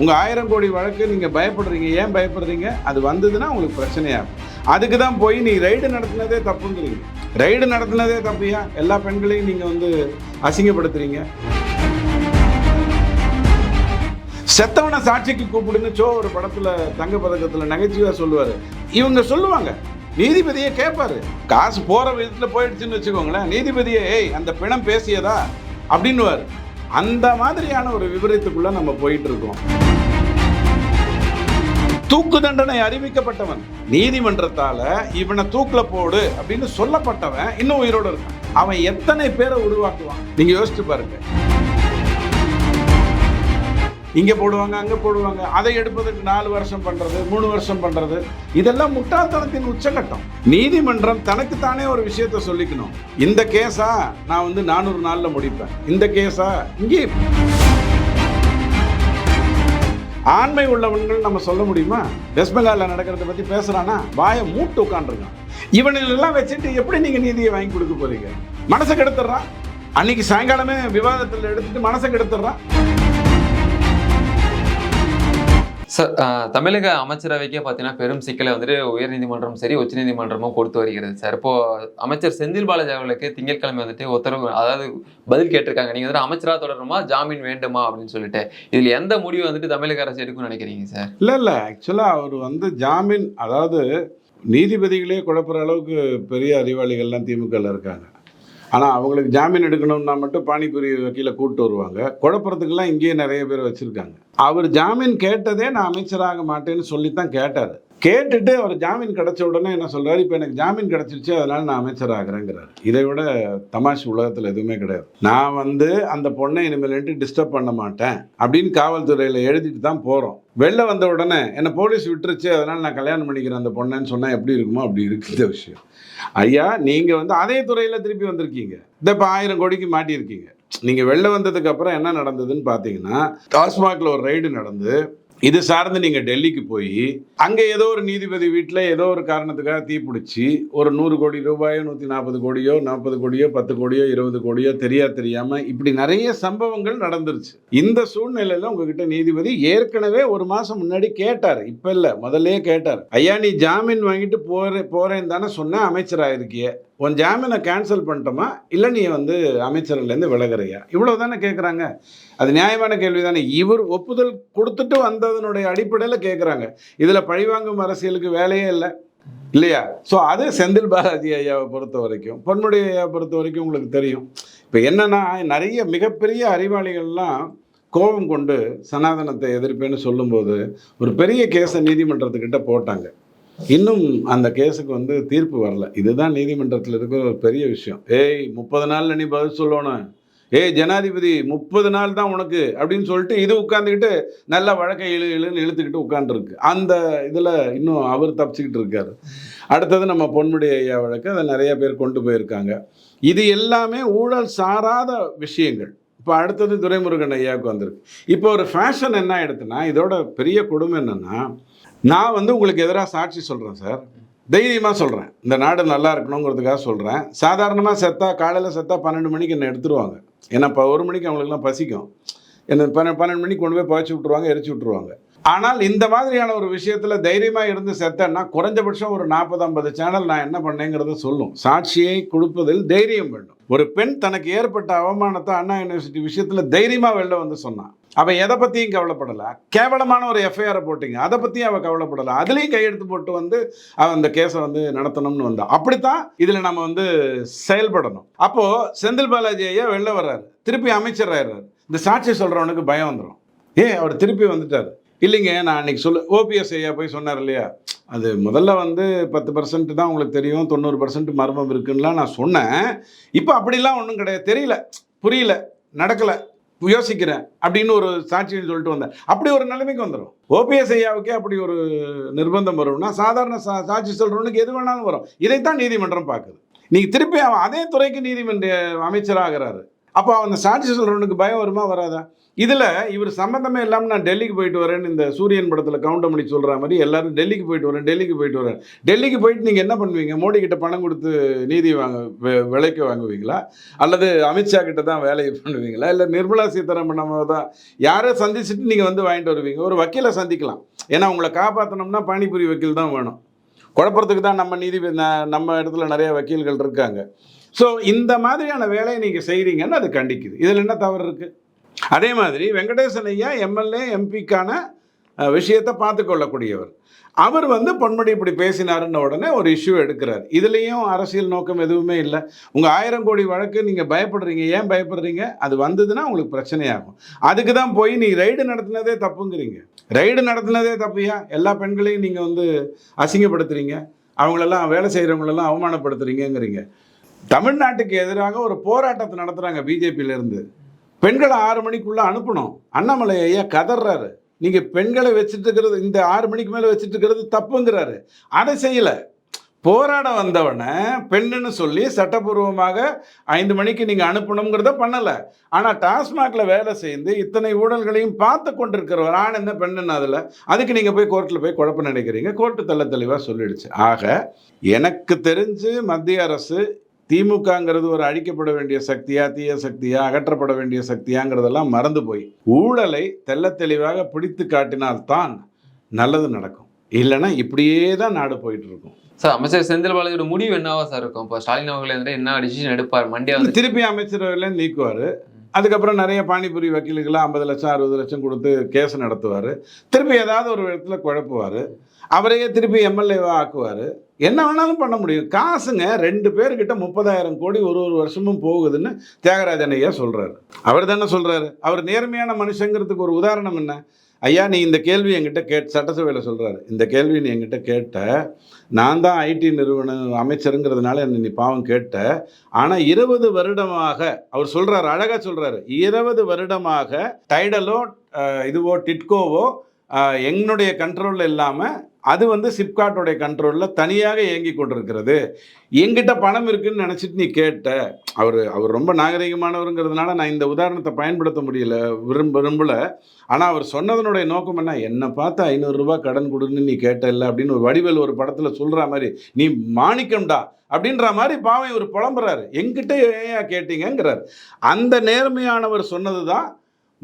உங்கள் ஆயிரம் கோடி வழக்கு நீங்கள் பயப்படுறீங்க ஏன் பயப்படுறீங்க? அது வந்ததுன்னா உங்களுக்கு பிரச்சனையாகும் அதுக்கு தான் போய் நீ ரைடு நடத்தினதே தப்புங்கிறீங்க ரைடு நடத்தினதே தப்பியா? எல்லா பெண்களையும் நீங்கள் வந்து அசிங்கப்படுத்துறீங்க. செத்தவனை சாட்சிக்கு கூப்பிடுன்னு சோ ஒரு படத்தில் தங்க பதக்கத்தில் நகைச்சுவாக சொல்லுவார். இவங்க சொல்லுவாங்க. நீதிபதியை கேட்பாரு காசு போகிற விதத்தில் போயிடுச்சுன்னு வச்சுக்கோங்களேன். நீதிபதியே ஏய் அந்த பிணம் பேசியதா? அப்படின்னுவார். அந்த மாதிரியான ஒரு விபரீத்துக்குள்ள நம்ம போயிட்டு இருக்கோம் தூக்கு தண்டனை அறிவிக்கப்பட்டவன் நீதிமன்றத்தால இவனை தூக்குல போடு அப்படின்னு சொல்லப்பட்டவன் இன்னும் உயிரோட இருக்கான். அவன் எத்தனை பேரை உருவாக்குவான்? நீங்க யோசிச்சு பாருங்க. இங்கே போடுவாங்க அங்கே போடுவாங்க. அதை எடுப்பதற்கு நாலு வருஷம் பண்ணுறது மூணு வருஷம் பண்ணுறது இதெல்லாம் முட்டாள்தனத்தின் உச்சகட்டம். நீதிமன்றம் தனக்குத்தானே ஒரு விஷயத்த சொல்லிக்கணும். இந்த கேஸா நான் வந்து நானூறு நாளில் முடிப்பேன். இந்த கேஸா இங்கே ஆண்மை உள்ளவன்கள் நம்ம சொல்ல முடியுமா? வெஸ்ட் பெங்காலில் நடக்கிறத பற்றி பேசுகிறானா வாயை மூட்டு உட்காண்டிருக்கான் இவனுங்களெல்லாம் வச்சுட்டு எப்படி நீங்கள் நீதியை வாங்கி கொடுக்க போறீங்க? மனசை கெடுத்துட்றான். அன்னைக்கு சாயங்காலமே விவாதத்தில் எடுத்துட்டு மனசை கெடுத்துட்றான். சார் தமிழக அமைச்சரவைக்கே பார்த்தீங்கன்னா பெரும் சிக்கலை வந்துட்டு உயர்நீதிமன்றம் சரி உச்சநீதிமன்றமும் கொடுத்து வருகிறது. சார் இப்போ அமைச்சர் செந்தில் பாலாஜி அவர்களுக்கு திங்கட்கிழமை வந்துட்டு உத்தரவு அதாவது பதில் கேட்டிருக்காங்க. நீங்கள் வந்துட்டு அமைச்சராக தொடருமா ஜாமீன் வேண்டுமா அப்படின்னு சொல்லிட்டு. இதில் எந்த முடிவு வந்துட்டு தமிழக அரசு எடுக்கும்னு நினைக்கிறீங்க சார் இல்லை இல்லை. ஆக்சுவலாக அவர் வந்து ஜாமீன் அதாவது நீதிபதிகளே குழப்புற அளவுக்கு பெரிய அறிவாளிகள்லாம் திமுகவில் இருக்காங்க. ஆனால் அவங்களுக்கு ஜாமீன் எடுக்கணும்னா மட்டும் பானிபுரி வக்கீலை கூப்பிட்டு வருவாங்க. குழப்பறதுக்கெல்லாம் இங்கேயே நிறைய பேர் வச்சுருக்காங்க. அவர் ஜாமீன் கேட்டதே நான் அமைச்சராக மாட்டேன்னு சொல்லித்தான் கேட்டார். கேட்டுட்டு அவர் ஜாமீன் கிடச்ச உடனே என்ன சொல்கிறார் இப்போ எனக்கு ஜாமீன் கிடைச்சிருச்சு அதனால் நான் அமைச்சர் ஆகிறேங்கிறார் இதை விட தமாஷ் உலகத்தில் எதுவுமே கிடையாது. நான் வந்து அந்த பொண்ணை இனிமேல்ட்டு டிஸ்டர்ப் பண்ண மாட்டேன் அப்படின்னு காவல்துறையில் எழுதிட்டு தான் போகிறோம் வெளில வந்த உடனே என்னை போலீஸ் விட்டுருச்சு அதனால் நான் கல்யாணம் பண்ணிக்கிறேன் அந்த பொண்ணுன்னு சொன்னால் எப்படி இருக்குமோ அப்படி இருக்குது விஷயம். ஐயா நீங்கள் வந்து அதே துறையில் திருப்பி வந்திருக்கீங்க. இந்த இப்போ ஆயிரம் கோடிக்கு மாட்டியிருக்கீங்க. நீங்கள் வெளில வந்ததுக்கப்புறம் என்ன நடந்ததுன்னு பார்த்தீங்கன்னா டாஸ்மாகில் ஒரு ரைடு நடந்து இது சார்ந்து நீங்கள் டெல்லிக்கு போய் அங்கே ஏதோ ஒரு நீதிபதி வீட்டில் ஏதோ ஒரு காரணத்துக்காக தீப்பிடிச்சி ஒரு நூறு கோடி ரூபாயோ நூற்றி நாற்பது கோடியோ நாற்பது கோடியோ பத்து கோடியோ இருபது கோடியோ தெரியா தெரியாமல் இப்படி நிறைய சம்பவங்கள் நடந்துருச்சு. இந்த சூழ்நிலையில் உங்ககிட்ட நீதிபதி ஏற்கனவே ஒரு மாதம் முன்னாடி கேட்டார். இப்போ இல்லை முதல்ல கேட்டார். ஐயா நீ ஜாமீன் வாங்கிட்டு போற போகிறேன்னு தானே சொன்ன அமைச்சராயிருக்கிய. உன் ஜாமீனை கேன்சல் பண்ணிட்டோமா? இல்லை நீ வந்து அமைச்சர்லேருந்து விலகுறியா? இவ்வளோ தானே கேட்குறாங்க அது நியாயமான கேள்வி தானே இவர் ஒப்புதல் கொடுத்துட்டு வந்ததனுடைய அடிப்படையில் கேட்குறாங்க இதில் பழிவாங்கும் அரசியலுக்கு வேலையே இல்லை. இல்லையா? ஸோ அது செந்தில் பாலாஜி ஐயாவை பொறுத்த வரைக்கும் பொன்முடி ஐயாவை பொறுத்த வரைக்கும் உங்களுக்கு தெரியும். இப்போ என்னென்னா நிறைய மிகப்பெரிய அறிவாளிகள்லாம் கோபம் கொண்டு சனாதனத்தை எதிர்ப்பேன்னு சொல்லும்போது ஒரு பெரிய கேஸை நீதிமன்றத்துக்கிட்ட போட்டாங்க. இன்னும் அந்த கேஸுக்கு வந்து தீர்ப்பு வரல. இதுதான் நீதிமன்றத்தில் இருக்கிற ஒரு பெரிய விஷயம். ஏய் முப்பது நாளில் நீ பதில் சொல்லணும். ஏய் ஜனாதிபதி முப்பது நாள் தான் உனக்கு அப்படின்னு சொல்லிட்டு இது உட்காந்துக்கிட்டு நல்ல வழக்கை இழு இழுன்னு இழுத்துக்கிட்டு உட்காந்துருக்கு அந்த இதில் இன்னும் அவர் தப்பிச்சுக்கிட்டு இருக்காரு. அடுத்தது நம்ம பொன்முடி ஐயா வழக்கு அதை நிறைய பேர் கொண்டு போயிருக்காங்க. இது எல்லாமே ஊழல் சாராத விஷயங்கள். இப்போ அடுத்தது துரைமுருகன் ஐயாவுக்கு வந்திருக்கு. இப்போ ஒரு ஃபேஷன் என்ன ஆயிடுதுன்னா இதோட பெரிய கொடுமை என்னென்னா நான் வந்து உங்களுக்கு எதிராக சாட்சி சொல்கிறேன் சார். தைரியமாக சொல்கிறேன் இந்த நாடு நல்லா இருக்கணுங்கிறதுக்காக சொல்கிறேன் சாதாரணமாக செத்தா காலையில் செத்தா பன்னெண்டு மணிக்கு என்னை எடுத்துருவாங்க. ஏன்னா இப்போ ஒரு மணிக்கு அவங்களுக்குலாம் பசிக்கும். என்ன பன்ன பன்னெண்டு மணிக்கு கொண்டு போய் புதைச்சி விட்ருவாங்க எரிச்சு விட்ருவாங்க ஆனால் இந்த மாதிரியான ஒரு விஷயத்தில் தைரியமாக இருந்து செத்தேன்னா குறைஞ்சபட்சம் ஒரு நாற்பது ஐம்பது சேனல் நான் என்ன பண்ணேங்கிறத சொல்லும். சாட்சியை கொடுப்பதில் தைரியம் வேண்டும். ஒரு பெண் தனக்கு ஏற்பட்ட அவமானத்தை அண்ணா யூனிவர்சிட்டி விஷயத்தில் தைரியமாக வெளில வந்து சொன்னான் அவள் எதை பற்றியும் கவலைப்படலை. கேவலமான ஒரு எஃப்ஐஆரை போட்டிங்க. அதை பற்றியும் அவள் கவலைப்படலை. அதுலேயும் கையெழுத்து போட்டு வந்து அவன் அந்த கேஸை வந்து நடத்தணும்னு வந்தான் அப்படித்தான் இதில் நம்ம வந்து செயல்படணும். அப்போது செந்தில் பாலாஜி ஐயா வெளில வர்றாரு. திருப்பி அமைச்சர் ஆயிடுறாரு. இந்த சாட்சி சொல்கிறவனுக்கு பயம் வந்துடும் ஏ அவர் திருப்பி வந்துட்டார். இல்லைங்க நான் அன்னைக்கு சொல்ல ஓபிஎஸ் ஐயா போய் சொன்னார் இல்லையா? அது முதல்ல வந்து பத்து பர்சன்ட் தான் உங்களுக்கு தெரியும் தொண்ணூறு பர்சன்ட் மர்மம் இருக்குன்னுலாம் நான் சொன்னேன். இப்போ அப்படிலாம் ஒன்றும் கிடையாது. தெரியல புரியல நடக்கலை யோசிக்கிறேன் அப்படின்னு ஒரு சாட்சின்னு சொல்லிட்டு வந்தேன் அப்படி ஒரு நிலைமைக்கு வந்துடும் ஓபிஎஸ் ஐயாவுக்கே அப்படி ஒரு நிர்பந்தம் வரும்னா சாதாரண சா சாட்சி சொல்கிறவனுக்கு எது வேணாலும் வரும். இதைத்தான் நீதிமன்றம் பார்க்குது. நீங்கள் திருப்பி அவன் அதே துறைக்கு நீதிமன்ற அமைச்சராகிறாரு. அப்போ அந்த சாட்சி சொல்கிறவனுக்கு பயம் வருமா வராதா? இதில் இவர் சம்மந்தமே இல்லாமல் நான் டெல்லிக்கு போயிட்டு வரேன்னு இந்த சூரியன் படத்தில் கவுண்டமணி சொல்கிற மாதிரி எல்லாரும் டெல்லிக்கு போயிட்டு வரேன் டெல்லிக்கு போயிட்டு வரேன். டெல்லிக்கு போயிட்டு நீங்கள் என்ன பண்ணுவீங்க? மோடி கிட்ட பணம் கொடுத்து நீதி வாங்க விலைக்கு வாங்குவீங்களா? அல்லது அமித்ஷா கிட்ட தான் வேலையை பண்ணுவீங்களா? இல்லை நிர்மலா சீதாராமன் நம்ம தான் யாரை சந்திச்சுட்டு நீங்கள் வந்து வாங்கிட்டு வருவீங்க? ஒரு வக்கீலை சந்திக்கலாம். ஏன்னா உங்களை காப்பாற்றணும்னா பானிபுரி வக்கீல் தான் வேணும். குழப்பறதுக்கு தான் நம்ம நீதி ந- நம்ம இடத்துல நிறைய வக்கீல்கள் இருக்காங்க. ஸோ இந்த மாதிரியான வேலையை நீங்கள் செய்கிறீங்கன்னு அது கண்டிக்குது. இதில் என்ன தவறு இருக்குது அதே மாதிரி வெங்கடேசன் ஐயா எம்எல்ஏ எம்பிக்கான விஷயத்தை பார்த்து கொள்ளக்கூடியவர் அவர் வந்து பொன்முடி இப்படி பேசினாருன்ன உடனே ஒரு இஷ்யூ எடுக்கிறார். இதுலேயும் அரசியல் நோக்கம் எதுவுமே இல்லை. உங்கள் ஆயிரம் கோடி வழக்கு நீங்கள் பயப்படுறீங்க. ஏன் பயப்படுறீங்க? அது வந்ததுன்னா உங்களுக்கு பிரச்சனையாகும். அதுக்கு தான் போய் நீ ரைடு நடத்தினதே தப்புங்கிறீங்க. ரைடு நடத்தினதே தப்பியா? எல்லா பெண்களையும் நீங்கள் வந்து அசிங்கப்படுத்துறீங்க. அவங்களெல்லாம் வேலை செய்கிறவங்களெல்லாம் அவமானப்படுத்துறீங்கங்கிறீங்க. தமிழ்நாட்டுக்கு எதிராக ஒரு போராட்டத்தை நடத்துகிறாங்க பிஜேபியிலேருந்து. பெண்களை ஆறு மணிக்குள்ளே அனுப்பணும். அண்ணாமலை ஐயா கதறாரு நீங்கள் பெண்களை வச்சுட்டு இருக்கிறது இந்த ஆறு மணிக்கு மேலே வச்சுட்டு இருக்கிறது தப்புங்கிறாரு. அதை செய்யலை. போராட வந்தவனை பெண்ணுன்னு சொல்லி சட்டப்பூர்வமாக ஐந்து மணிக்கு நீங்கள் அனுப்பணுங்கிறத பண்ணலை. ஆனால் டாஸ்மாகில் வேலை செய்து இத்தனை ஊழல்களையும் பார்த்து கொண்டிருக்கிறவர் ஆண் என்ன பெண்ணுன்னு அதில்? அதுக்கு நீங்கள் போய் கோர்ட்டில் போய் குழப்பம் நினைக்கிறீங்க. கோர்ட்டு தள்ள தெளிவாக சொல்லிடுச்சு. ஆக எனக்கு தெரிஞ்சு மத்திய அரசு திமுகங்கிறது ஒரு அழிக்கப்பட வேண்டிய சக்தியா தீய சக்தியா அகற்றப்பட வேண்டிய சக்தியாங்கிறதெல்லாம் மறந்து போய் ஊழலை தெள்ளத் தெளிவாக பிடித்து காட்டினால்தான் நல்லது நடக்கும். இல்லைன்னா இப்படியே தான் நாடு போயிட்டு இருக்கும். சார் அமைச்சர் செந்தில் பாலாஜியோட முடிவு என்னவா சார் இருக்கும்? இப்போ ஸ்டாலின் அவர்கள் என்ன டிசிஷன் எடுப்பார்? மண்டே வந்து திருப்பி அமைச்சரவையில நீக்குவார். அதுக்கப்புறம் நிறைய பானிபுரி வக்கீலுக்கெல்லாம் ஐம்பது லட்சம் அறுபது லட்சம் கொடுத்து கேஸ் நடத்துவார். திருப்பி ஏதாவது ஒரு இடத்துல குழப்புவார். அவரையே திருப்பி எம்எல்ஏவா ஆக்குவார். என்ன வேணாலும் பண்ண முடியும். காசுங்க ரெண்டு பேர்கிட்ட முப்பதாயிரம் கோடி ஒரு ஒரு வருஷமும் போகுதுன்னு தியாகராஜன் ஐயா சொல்கிறாரு அவர் தானே சொல்கிறாரு அவர் நேர்மையான மனுஷங்கிறதுக்கு ஒரு உதாரணம் என்ன? ஐயா நீ இந்த கேள்வி என்கிட்ட கேட் சட்டசபையில் சொல்கிறாரு இந்த கேள்வி நீ என்கிட்ட கேட்ட நான் தான் ஐடி நிறுவன அமைச்சருங்கிறதுனால என்னை நீ பாவம் கேட்ட. ஆனால் இருபது வருடமாக அவர் சொல்கிறாரு அழகாக சொல்கிறாரு இருபது வருடமாக டைடலோ இதுவோ டிட்கோவோ எங்களுடைய என்னுடைய கண்ட்ரோலில் இல்லாமல் அது வந்து சிப்காட்டோடைய கண்ட்ரோலில் தனியாக இயங்கி கொண்டிருக்கிறது. என்கிட்ட பணம் இருக்குன்னு நினச்சிட்டு நீ கேட்ட அவர் அவர் ரொம்ப நாகரிகமானவருங்கிறதுனால நான் இந்த உதாரணத்தை பயன்படுத்த முடியல விரும்ப விரும்பல. ஆனால் அவர் சொன்னதனுடைய நோக்கம் என்ன? என்னை பார்த்து ஐநூறுரூவா கடன் கொடுன்னு நீ கேட்ட இல்லை அப்படின்னு ஒரு வடிவேல் ஒரு படத்தில் சொல்கிற மாதிரி நீ மாணிக்கம்டா அப்படின்ற மாதிரி பாவம் இவர் புலம்புறாரு. எங்கிட்ட ஏன் கேட்டீங்கிறார் அந்த நேர்மையானவர் சொன்னது தான்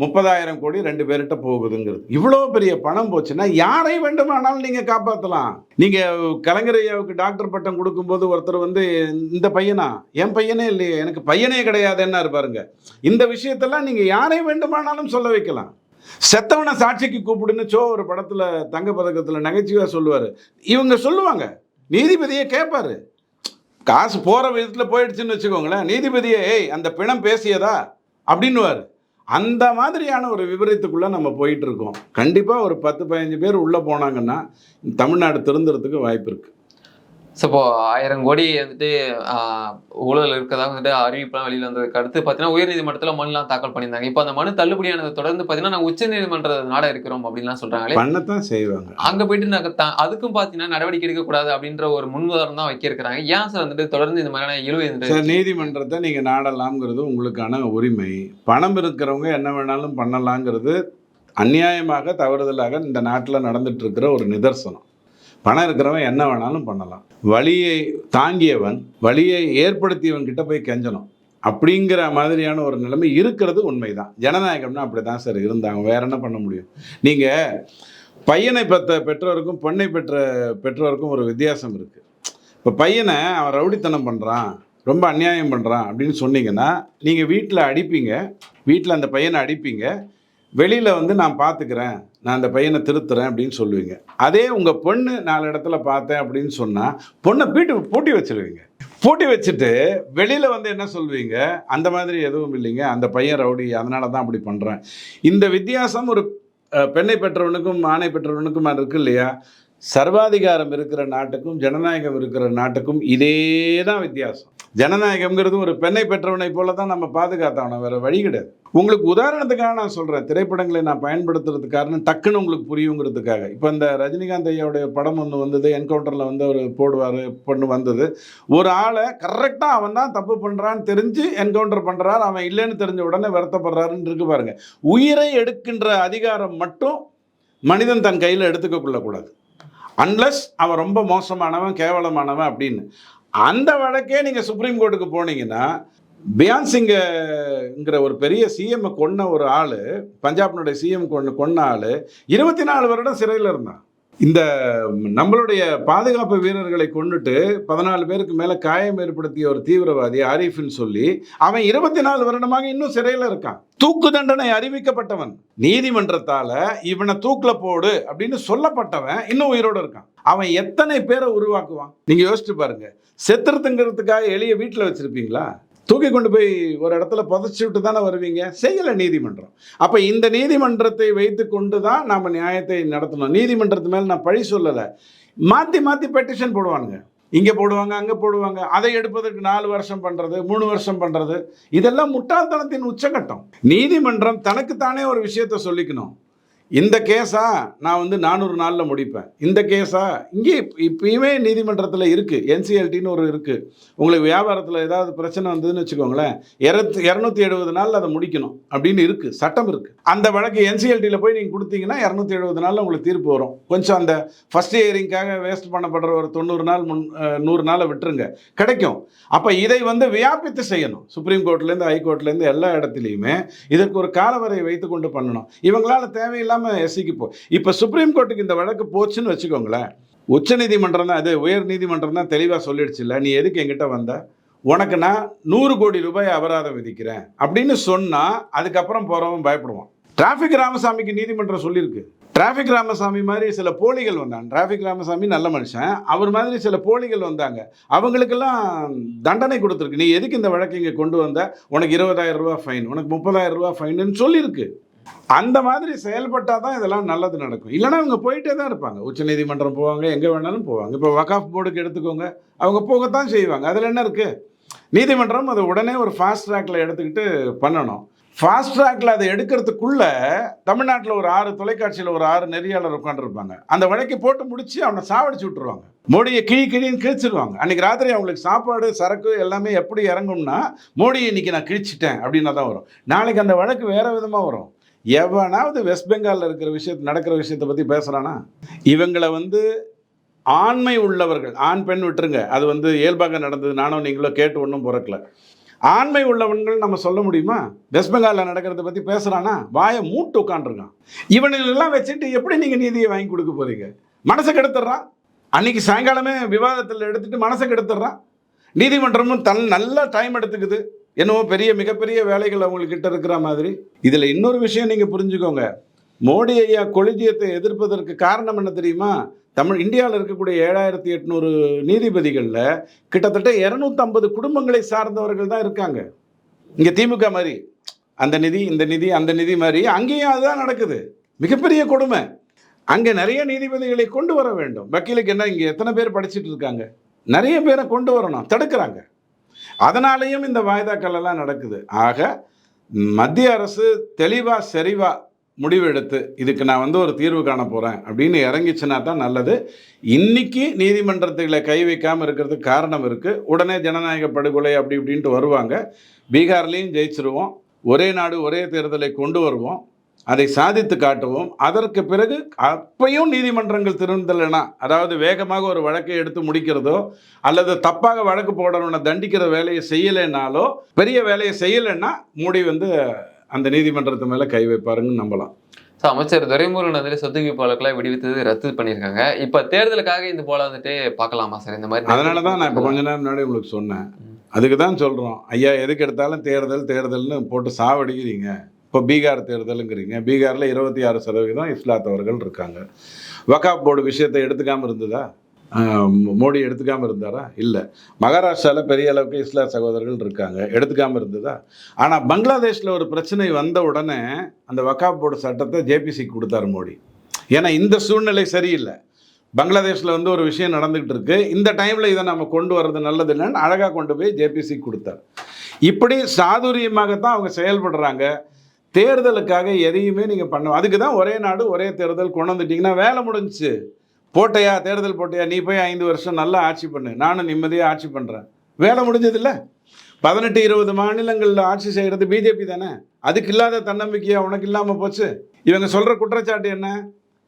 முப்பதாயிரம் கோடி ரெண்டு பேர்கிட்ட போகுதுங்கிறது. இவ்வளோ பெரிய பணம் போச்சுன்னா யாரை வேண்டுமானாலும் நீங்கள் காப்பாற்றலாம் நீங்கள் கலைஞரையாவுக்கு டாக்டர் பட்டம் கொடுக்கும்போது ஒருத்தர் வந்து இந்த பையனா? என் பையனே இல்லையே. எனக்கு பையனே கிடையாது என்ன இருப்பாருங்க இந்த விஷயத்தெல்லாம் நீங்கள் யாரை வேண்டுமானாலும் சொல்ல வைக்கலாம். செத்தவனை சாட்சிக்கு கூப்பிடுன்னு சோ ஒரு படத்தில் தங்க பதக்கத்தில் நகைச்சுவையாக சொல்லுவார். இவங்க சொல்லுவாங்க. நீதிபதியை கேட்பாரு காசு போகிற விதத்தில் போயிடுச்சுன்னு வச்சுக்கோங்களேன். நீதிபதியே ஏய் அந்த பிணம் பேசியதா? அப்படின்னுவார். அந்த மாதிரியான ஒரு விபரீத்துக்குள்ளே நம்ம போயிட்டு இருக்கோம். கண்டிப்பாக ஒரு பத்து பதினஞ்சு பேர் உள்ளே போனாங்கன்னா தமிழ்நாடு திருந்துறதுக்கு வாய்ப்பு இருக்குது ஸோ இப்போ ஆயிரம் கோடி வந்துட்டு ஊழல் இருக்கதாக வந்துட்டு அறிவிப்புலாம் வெளியில் வந்ததுக்கு அடுத்து பார்த்தீங்கன்னா உயர்நீதிமன்றத்தில் மனுலாம் தாக்கல் பண்ணியிருந்தாங்க. இப்போ அந்த மனு தள்ளுபடியானதை தொடர்ந்து பார்த்தீங்கன்னா நாங்கள் உச்சநீதிமன்ற நாட இருக்கிறோம் அப்படின்லாம் சொல்றாங்களே. பண்ணத்தான் செய்வாங்க. அங்க போயிட்டு நாங்க த- அதுக்கும் பாத்தீங்கன்னா நடவடிக்கை எடுக்கக்கூடாது அப்படின்ற ஒரு முன்னுதாரணம் தான் வைக்க இருக்கிறாங்க ஏன் சார் வந்துட்டு தொடர்ந்து இந்த மாதிரியான இழுவை சார் நீதிமன்றத்தை நீங்கள் நாடலாம்ங்கிறது உங்களுக்கான உரிமை. பணம் இருக்கிறவங்க என்ன வேணாலும் பண்ணலாங்கிறது அநியாயமாக தவறுதலாக இந்த நாட்டில் நடந்துட்டு இருக்கிற ஒரு நிதர்சனம். பணம் இருக்கிறவன் என்ன வேணாலும் பண்ணலாம். வழியை தாங்கியவன் வழியை ஏற்படுத்தியவன் கிட்ட போய் கெஞ்சணும். அப்படிங்கிற மாதிரியான ஒரு நிலைமை இருக்கிறது உண்மைதான். ஜனநாயகம்னா அப்படி தான் சார் இருந்தாங்க வேற என்ன பண்ண முடியும்? நீங்கள் பையனை பெற்ற பெற்றோருக்கும் பொண்ணை பெற்ற பெற்றோருக்கும் ஒரு வித்தியாசம் இருக்குது இப்போ பையனை அவன் ரவுடித்தனம் பண்ணுறான் ரொம்ப அநியாயம் பண்ணுறான் அப்படின்னு சொன்னீங்கன்னா நீங்கள் வீட்டில் அடிப்பீங்க வீட்டில் அந்த பையனை அடிப்பீங்க வெளியில் வந்து நான் பார்த்துக்கிறேன் நான் அந்த பையனை திருத்துறேன் அப்படின்னு சொல்லுவீங்க. அதே உங்கள் பொண்ணு நாலு இடத்துல பார்த்தேன் அப்படின்னு சொன்னால் பொண்ணை பீட்டு பூட்டி வச்சிருவீங்க. பூட்டி வச்சுட்டு வெளியில் வந்து என்ன சொல்வீங்க அந்த மாதிரி எதுவும் இல்லைங்க அந்த பையன் ரவுடி அதனால தான் அப்படி பண்ணுறேன் இந்த வித்தியாசம் ஒரு பெண்ணை பெற்றவனுக்கும் ஆணை பெற்றவனுக்கும் அது இருக்கு இல்லையா? சர்வாதிகாரம் இருக்கிற நாட்டுக்கும் ஜனநாயகம் இருக்கிற நாட்டுக்கும் இதே தான் வித்தியாசம். ஜனநாயகம்ங்கிறது ஒரு பெண்ணை பெற்றவனை போல தான் நம்ம பாதுகாத்தவன வேற வழி கிடையாது. உங்களுக்கு உதாரணத்துக்காக நான் சொல்கிறேன் திரைப்படங்களை நான் பயன்படுத்துறதுக்கு காரணம் டக்குன்னு உங்களுக்கு புரியுங்கிறதுக்காக. இப்போ இந்த ரஜினிகாந்த் ஐயாவுடைய படம் ஒன்று வந்தது என்கவுண்டரில் வந்து அவர் போடுவார் பொண்ணு வந்தது. ஒரு ஆளை கரெக்டாக அவன் தான் தப்பு பண்ணுறான்னு தெரிஞ்சு என்கவுண்டர் பண்ணுறாரு அவன் இல்லைன்னு தெரிஞ்ச உடனே வருத்தப்படுறாருன்னு இருக்கு பாருங்க. உயிரை எடுக்கின்ற அதிகாரம் மட்டும் மனிதன் தன் கையில் எடுத்துக்க கொள்ளக்கூடாது அன்லஸ் அவன் ரொம்ப மோசமானவன் கேவலமானவன் அப்படின்னு. அந்த வழக்கே நீங்கள் சுப்ரீம் கோர்ட்டுக்கு போனீங்கன்னா பியான்சிங்கிற ஒரு பெரிய சிஎம் கொன்ன ஒரு ஆள் பஞ்சாப்னுடைய சிஎம் கொண்டு கொன்ன ஆள் இருபத்தி நாலு வருடம் சிறையில் இருந்தான். இந்த நம்மளுடைய பாதுகாப்பு வீரர்களை கொண்டுட்டு பதினாலு பேருக்கு மேலே காயம் ஏற்படுத்திய ஒரு தீவிரவாதி ஆரிஃப்னு சொல்லி அவன் இருபத்தி நாலு வருடமாக இன்னும் சிறையில் இருக்கான். தூக்கு தண்டனை அறிவிக்கப்பட்டவன். நீதிமன்றத்தால் இவனை தூக்கில் போடு அப்படின்னு சொல்லப்பட்டவன் இன்னும் உயிரோடு இருக்கான். அவன் எத்தனை பேரை உருவாக்குவான்? நீங்கள் யோசிச்சு பாருங்க. செத்துறதுங்கிறதுக்காக எளிய வீட்டில் வச்சுருப்பீங்களா? தூக்கி கொண்டு போய் ஒரு இடத்துல புதைச்சி விட்டு தானே வருவீங்க? செய்யலை நீதிமன்றம். அப்போ இந்த நீதிமன்றத்தை வைத்து கொண்டு தான் நாம் நியாயத்தை நடத்தணும். நீதிமன்றத்து மேலே நான் பழி சொல்லலை. மாற்றி மாற்றி பெட்டிஷன் போடுவானுங்க. இங்கே போடுவாங்க அங்கே போடுவாங்க. அதை எடுப்பதற்கு நாலு வருஷம் பண்ணுறது மூணு வருஷம் பண்ணுறது இதெல்லாம் முட்டாள்தனத்தின் உச்சகட்டம். நீதிமன்றம் தனக்குத்தானே ஒரு விஷயத்தை சொல்லிக்கணும். இந்த கேஸா நான் வந்து நானூறு நாளில் முடிப்பேன். இந்த கேஸா? இங்கே இப்பயுமே நீதிமன்றத்தில் இருக்குது என்சிஎல்டின்னு ஒரு இருக்குது உங்களுக்கு வியாபாரத்தில் ஏதாவது பிரச்சனை வந்ததுன்னு வச்சுக்கோங்களேன். இரநூத்தி இரநூத்தி எழுபது நாளில் அதை முடிக்கணும் அப்படின்னு இருக்குது சட்டம் இருக்குது அந்த வழக்கு என்சிஎல்டியில் போய் நீங்கள் கொடுத்தீங்கன்னா இரநூத்தி எழுபது நாளில் உங்களுக்கு தீர்ப்பு வரும். கொஞ்சம் அந்த ஃபஸ்ட் இயரிங்காக வேஸ்ட் பண்ணப்படுற ஒரு தொண்ணூறு நாள் முன் நூறு நாளை விட்டுருங்க. கிடைக்கும். அப்போ இதை வந்து வியாபித்து செய்யணும். சுப்ரீம் கோர்ட்லேருந்து ஹைகோர்ட்லேருந்து எல்லா இடத்துலையுமே இதற்கு ஒரு காலவரை வைத்து கொண்டு பண்ணணும். இவங்களால தேவையில்லாமல் எஸ்சிக்கு போ இப்போ சுப்ரீம் கோர்ட்டுக்கு இந்த வழக்கு போச்சுன்னு வச்சுக்கோங்களேன். உச்ச நீதிமன்றம் தான் அது உயர் நீதிமன்றம் தான் தெளிவாக சொல்லிடுச்சுல்ல நீ எதுக்கு என்கிட்ட வந்த? உனக்கு நான் நூறு கோடி ரூபாய் அபராதம் விதிக்கிறேன் அப்படின்னு சொன்னால் அதுக்கப்புறம் போகிறவன் பயப்படுவான். டிராஃபிக் ராமசாமிக்கு நீதிமன்றம் சொல்லியிருக்கு. டிராஃபிக் ராமசாமி மாதிரி சில போலிகள் வந்தாங்க டிராஃபிக் ராமசாமி நல்ல மனுஷன். அவர் மாதிரி சில போலிகள் வந்தாங்க. அவங்களுக்கெல்லாம் தண்டனை கொடுத்துருக்கு. நீ எதுக்கு இந்த வழக்கு இங்கே கொண்டு வந்த? உனக்கு இருபதாயிரம் ரூபா ஃபைன் உனக்கு முப்பதாயிரம் ரூபா ஃபைனுன்னு சொல்லியிருக்கு. அந்த மாதிரி செயல்பட்டால் தான் இதெல்லாம் நல்லது நடக்கும். இல்லைனா அவங்க போயிட்டே தான் இருப்பாங்க. உச்சநீதிமன்றம் போவாங்க எங்கே வேணாலும் போவாங்க. இப்போ வகாஃப் போர்டுக்கு எடுத்துக்கோங்க அவங்க போகத்தான் செய்வாங்க. அதில் என்ன இருக்குது நீதிமன்றம் அதை உடனே ஒரு ஃபாஸ்ட் ட்ராக்ல எடுத்துக்கிட்டு பண்ணணும். ஃபாஸ்ட் ட்ராக்ல அதை எடுக்கிறதுக்குள்ள தமிழ்நாட்டில் ஒரு ஆறு தொலைக்காட்சியில் ஒரு ஆறு நெறியாளர் உட்காந்துருப்பாங்க அந்த வழக்கை போட்டு முடிச்சு அவனை சாவடிச்சு விட்டுருவாங்க. மோடியை கிழி கிழின்னு கிழிச்சிருவாங்க. அன்னைக்கு ராத்திரி அவங்களுக்கு சாப்பாடு சரக்கு எல்லாமே எப்படி இறங்கும்னா மோடியை இன்னைக்கு நான் கிழிச்சிட்டேன் அப்படின்னா தான் வரும். நாளைக்கு அந்த வழக்கு வேறு விதமாக வரும். எவனாவது வெஸ்ட் பெங்காலில் இருக்கிற விஷயத்து நடக்கிற விஷயத்தை பற்றி பேசுகிறானா இவங்களை வந்து ஆண்மை உள்ளவர்கள் ஆண் பெண் விட்டுருங்க. அது வந்து இயல்பாக நடந்தது. நானும் நீங்களோ கேட்டு ஒன்றும் பிறக்கல. ஆண்மை உள்ளவன்கள் நம்ம சொல்ல முடியுமா? வெஸ்ட் பெங்காலில் நடக்கிறத பற்றி பேசுகிறானா வாயை மூட்டு உட்காந்துருக்கான் இவனுங்களெல்லாம் வச்சுட்டு எப்படி நீங்கள் நீதியை வாங்கி கொடுக்க போகிறீங்க மனசை கெடுத்துட்றான் அன்னைக்கு சாயங்காலமே விவாதத்தில் எடுத்துகிட்டு மனசை கெடுத்துட்றான் நீதிமன்றமும் தன் நல்ல டைம் எடுத்துக்குது. என்னவோ பெரிய மிகப்பெரிய வேலைகள் அவங்கக்கிட்ட இருக்கிற மாதிரி. இதில் இன்னொரு விஷயம் நீங்கள் புரிஞ்சுக்கோங்க. மோடி ஐயா கொலிஜியத்தை எதிர்ப்பதற்கு காரணம் என்ன தெரியுமா? தமிழ் இந்தியாவில் இருக்கக்கூடிய ஏழாயிரத்தி எட்நூறு நீதிபதிகளில் கிட்டத்தட்ட இரநூத்தம்பது குடும்பங்களை சார்ந்தவர்கள் தான் இருக்காங்க. இங்கே திமுக மாதிரி. அந்த நிதி இந்த நிதி அந்த நிதி மாதிரி. அங்கேயும் அதுதான் நடக்குது. மிகப்பெரிய கொடுமை. அங்கே நிறைய நீதிபதிகளை கொண்டு வர வேண்டும். வக்கீலுக்கு என்ன இங்கே எத்தனை பேர் படிச்சுட்டு இருக்காங்க? நிறைய பேரை கொண்டு வரணும். தடுக்கிறாங்க. அதனாலேயும் இந்த வாய்தாக்கள் எல்லாம் நடக்குது. ஆக மத்திய அரசு தெளிவாக செறிவா முடிவெடுத்து இதுக்கு நான் வந்து ஒரு தீர்வு காண போகிறேன் அப்படின்னு இறங்கிச்சுனா தான் நல்லது. இன்றைக்கி நீதிமன்றத்தில் கை வைக்காமல் இருக்கிறதுக்கு காரணம் இருக்குது உடனே ஜனநாயக படுகொலை அப்படி இப்படின்ட்டு வருவாங்க. பீகார்லேயும் ஜெயிச்சிருவோம். ஒரே நாடு ஒரே தேர்தலை கொண்டு வருவோம். அதை சாதித்து காட்டுவோம் அதற்கு பிறகு அப்பையும் நீதிமன்றங்கள் திருந்தலைனா அதாவது வேகமாக ஒரு வழக்கை எடுத்து முடிக்கிறதோ அல்லது தப்பாக வழக்கு போடணும்னு தண்டிக்கிற வேலையை செய்யலைனாலோ பெரிய வேலையை செய்யலைன்னா மூடி வந்து அந்த நீதிமன்றத்து மேலே கை வைப்பாருன்னு நம்பலாம். ஸோ அமைச்சர் துரைமுருகன் வந்துட்டு சொத்து குவிப்பாளர்களை விடுவித்தது ரத்து பண்ணியிருக்காங்க. இப்போ தேர்தலுக்காக இந்த போல வந்துட்டு பார்க்கலாமா சார்? இந்த மாதிரி அதனால தான் நான் இப்போ கொஞ்ச நேரம் முன்னாடி உங்களுக்கு சொன்னேன். அதுக்கு தான் சொல்கிறோம் ஐயா எதுக்கு எடுத்தாலும் தேர்தல் தேர்தல்னு போட்டு சாவடிக்கிறீங்க. இப்போ பீகார் தேர்தலுங்கிறீங்க பீகாரில் இருபத்தி ஆறு சதவீதம் இஸ்லாத்தவர்கள் இருக்காங்க. வக்காப் போர்டு விஷயத்தை எடுத்துக்காமல் இருந்ததா? மோடி எடுத்துக்காமல் இருந்தாரா? இல்லை. மகாராஷ்டிராவில் பெரிய அளவுக்கு இஸ்லாம் சகோதரர்கள் இருக்காங்க. எடுத்துக்காமல் இருந்ததா? ஆனால் பங்களாதேஷில் ஒரு பிரச்சனை வந்த உடனே அந்த வக்காப் போர்டு சட்டத்தை ஜேபிசிக்கு கொடுத்தாரு மோடி. ஏன்னா இந்த சூழ்நிலை சரியில்லை. பங்களாதேஷில் வந்து ஒரு விஷயம் நடந்துகிட்டு இருக்கு. இந்த டைமில் இதை நம்ம கொண்டு வர்றது நல்லது இல்லைன்னு அழகாக கொண்டு போய் ஜேபிசி கொடுத்தார். இப்படி சாதுரியமாகத்தான் அவங்க செயல்படுறாங்க. தேர்தலுக்காக எதையுமே நீங்கள் பண்ண அதுக்கு தான் ஒரே நாடு ஒரே தேர்தல் கொண்டு வந்துட்டீங்கன்னா வேலை முடிஞ்சிச்சு. போட்டையா? தேர்தல் போட்டையா? நீ போய் ஐந்து வருஷம் நல்லா ஆட்சி பண்ணு. நானும் நிம்மதியாக ஆட்சி பண்ணுறேன் வேலை முடிஞ்சதில்ல? பதினெட்டு இருபது மாநிலங்களில் ஆட்சி செய்கிறது பிஜேபி தானே? அதுக்கு இல்லாத தன்னம்பிக்கையாக உனக்கு இல்லாமல் போச்சு? இவங்க சொல்கிற குற்றச்சாட்டு என்ன?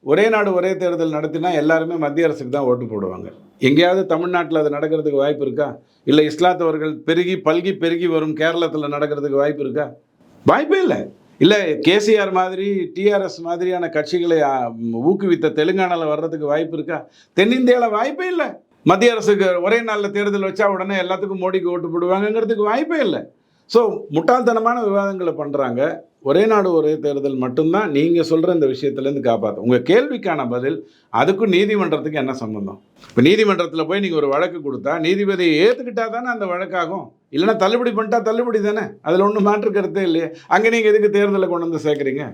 ஒரே நாடு ஒரே தேர்தல் நடத்தினா எல்லாருமே மத்திய அரசுக்கு தான் ஓட்டு போடுவாங்க. எங்கேயாவது தமிழ்நாட்டில் அது நடக்கிறதுக்கு வாய்ப்பு இருக்கா? இல்லை இஸ்லாத்தவர்கள் பெருகி பல்கி பெருகி வரும் கேரளத்தில் நடக்கிறதுக்கு வாய்ப்பு இருக்கா? வாய்ப்பே இல்லை. இல்லை கேசிஆர் மாதிரி டிஆர்எஸ் மாதிரியான கட்சிகளை ஊக்குவித்த தெலுங்கானாவில் வர்றதுக்கு வாய்ப்பு இருக்கா? தென்னிந்தியாவில் வாய்ப்பே இல்லை. மத்திய அரசுக்கு ஒரே நாளில் தேர்தல் வச்சா உடனே எல்லாத்துக்கும் மோடிக்கு ஓட்டு போடுவாங்கங்கிறதுக்கு வாய்ப்பே இல்லை. ஸோ முட்டாள்தனமான விவாதங்களை பண்ணுறாங்க ஒரே நாடு ஒரே தேர்தல் மட்டும்தான் நீங்கள் சொல்கிற இந்த விஷயத்துலேருந்து காப்பாற்றும் உங்கள் கேள்விக்கான பதில் அதுக்கும் நீதிமன்றத்துக்கு என்ன சம்பந்தம்? இப்போ நீதிமன்றத்தில் போய் நீங்கள் ஒரு வழக்கு கொடுத்தா நீதிபதியை ஏற்றுக்கிட்டா தானே அந்த வழக்காகும். இல்லைன்னா தள்ளுபடி பண்ணிட்டா தள்ளுபடி தானே? அதில் ஒன்றும் மாற்று கருத்தே இல்லையே. அங்கே நீங்கள் எதுக்கு தேர்தலை கொண்டு வந்து சேர்க்குறீங்க?